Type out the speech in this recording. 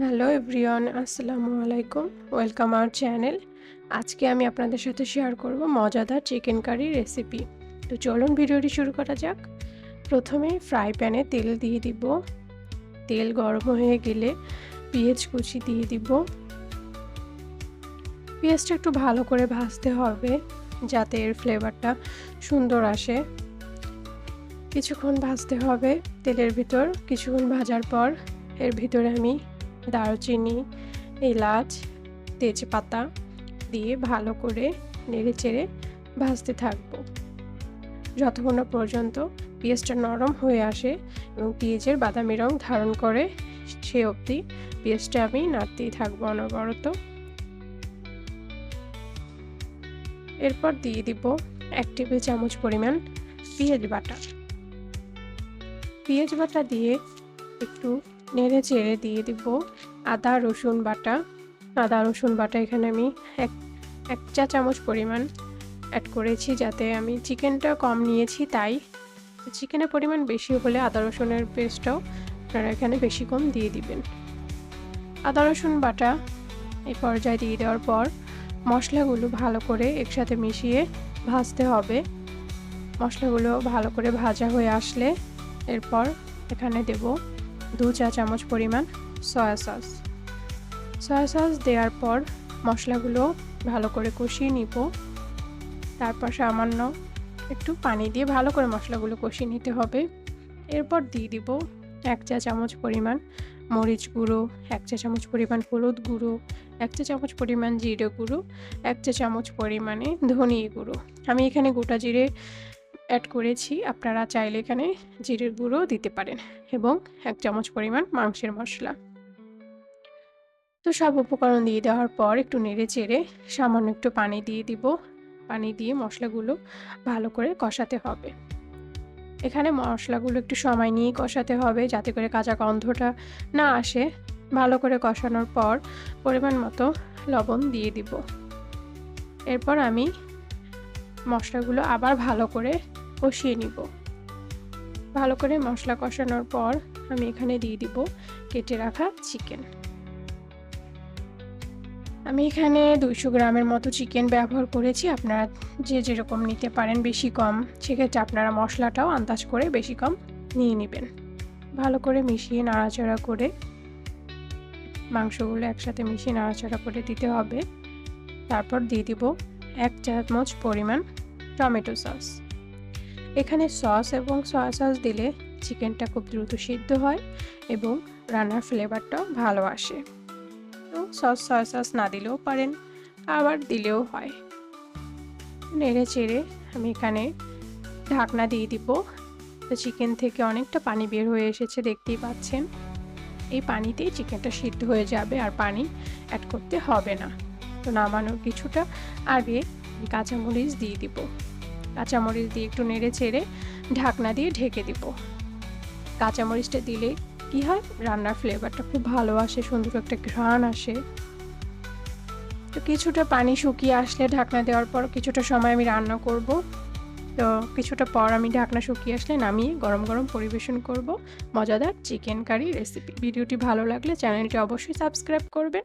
Hello everyone, আসসালামু আলাইকুম। Welcome our channel. আজকে আমি আপনাদের সাথে শেয়ার করব মজাদার চিকেন কারি রেসিপি। তো চলুন ভিডিওটি শুরু করা যাক। প্রথমে ফ্রাই প্যানে তেল দিয়ে দিব। তেল গরম হয়ে গেলে পেঁয়াজ কুচি দিয়ে দিব। পেঁয়াজটা একটু ভালো করে ভাজতে হবে যাতে এর ফ্লেভারটা সুন্দর আসে। কিছুক্ষণ ভাজতে হবে তেলের ভিতর, কিছুক্ষণ ভাজার পর এর ভিতরে আমি দারুচিনি, এলাচ, তেজপাতা দিয়ে ভালো করে নেড়ে চেড়ে ভাজতে থাকব। যতক্ষণ না পর্যন্ত পেঁয়াজটা নরম হয়ে আসে এবং পেঁয়াজের বাদামি রং ধারণ করে, সে অবধি পেঁয়াজটা আমি নাড়তেই থাকব অনবরত। এরপর দিয়ে দিব এক টেবিল চামচ পরিমাণ পেঁয়াজ বাটা। পেঁয়াজ বাটা দিয়ে একটু নেড়ে চেড়ে দিয়ে দিব আদা, রসুন বাটা। আদা, রসুন বাটা এখানে আমি এক এক চা চামচ পরিমাণ অ্যাড করেছি যাতে আমি চিকেনটা কম নিয়েছি তাই। চিকেনের পরিমাণ বেশি হলে আদা, রসুনের পেস্টটাও আপনারা এখানে বেশি কম দিয়ে দিবেন। আদা, রসুন বাটা এই পর্যায়ে দিয়ে দেওয়ার পর মশলাগুলো ভালো করে একসাথে মিশিয়ে ভাজতে হবে। মশলাগুলো ভালো করে ভাজা হয়ে আসলে এরপর এখানে দেব দু চা চামচ পরিমাণ সয়া সস সয়া সস দেওয়ার পর মশলাগুলো ভালো করে কষিয়ে নিব। তারপর সামান্য একটু পানি দিয়ে ভালো করে মশলাগুলো কষিয়ে নিতে হবে। এরপর দিয়ে দিব এক চা চামচ পরিমাণ মরিচ গুঁড়ো, এক চা চামচ পরিমাণ হলুদ গুঁড়ো, এক চা চামচ পরিমাণ জিরে গুঁড়ো, এক চা চামচ পরিমাণে ধনিয়া গুঁড়ো। আমি এখানে গোটা জিরে অ্যাড করেছি, আপনারা চাইলে এখানে জিরের গুঁড়ো দিতে পারেন এবং এক চামচ পরিমাণ মাংসের মশলা। তো সব উপকরণ দিয়ে দেওয়ার পর একটু নেড়ে চেড়ে সামান্য একটু পানি দিয়ে দিব। পানি দিয়ে মশলাগুলো ভালো করে কষাতে হবে। এখানে মশলাগুলো একটু সময় নিয়ে কষাতে হবে যাতে করে কাঁচা গন্ধটা না আসে। ভালো করে কষানোর পর পরিমাণ মতো লবণ দিয়ে দিব। এরপর আমি মশলাগুলো আবার ভালো করে কষিয়ে নিব। ভালো করে মশলা কষানোর পর আমি এখানে দিয়ে দিব কেটে রাখা চিকেন। আমি এখানে দুইশো গ্রামের মতো চিকেন ব্যবহার করেছি, আপনারা যে যেরকম নিতে পারেন বেশি কম। সেক্ষেত্রে আপনারা মশলাটাও আন্দাজ করে বেশি কম নিয়ে নেবেন। ভালো করে মিশিয়ে নাড়াচাড়া করে মাংসগুলো একসাথে মিশিয়ে নাড়াচাড়া করে দিতে হবে। তারপর দিয়ে দিব এক চামচ পরিমাণ টমেটো সস। এখানে সস এবং সয়া সস দিলে চিকেনটা খুব দ্রুত সিদ্ধ হয় এবং রান্নার ফ্লেভারটাও ভালো আসে। তো সস সয়া সস না দিলেও পারেন, আবার দিলেও হয়। নেড়ে চেড়ে আমি এখানে ঢাকনা দিয়ে দিব। তো চিকেন থেকে অনেকটা পানি বের হয়ে এসেছে, দেখতেই পাচ্ছেন। এই পানিতেই চিকেনটা সিদ্ধ হয়ে যাবে, আর পানি অ্যাড করতে হবে না। তো নামানোর কিছুটা আগে কাঁচামরিচ দিয়ে দিব। কাঁচামরিচ দিয়ে একটু নেড়ে চেড়ে ঢাকনা দিয়ে ঢেকে দিব। কাঁচামরিচটা দিলে কি হয়? রান্নার ফ্লেভারটা খুব ভালো আসে, সুন্দর একটা ঘ্রাণ আসে। তো কিছুটা পানি শুকিয়ে আসলে ঢাকনা দেওয়ার পর কিছুটা সময় আমি রান্না করব। তো কিছুটা পর আমি ঢাকনা শুকিয়ে আসলে নামিয়ে গরম গরম পরিবেশন করব। মজাদার চিকেন কারি রেসিপি। ভিডিওটি ভালো লাগলে চ্যানেলটি অবশ্যই সাবস্ক্রাইব করবেন।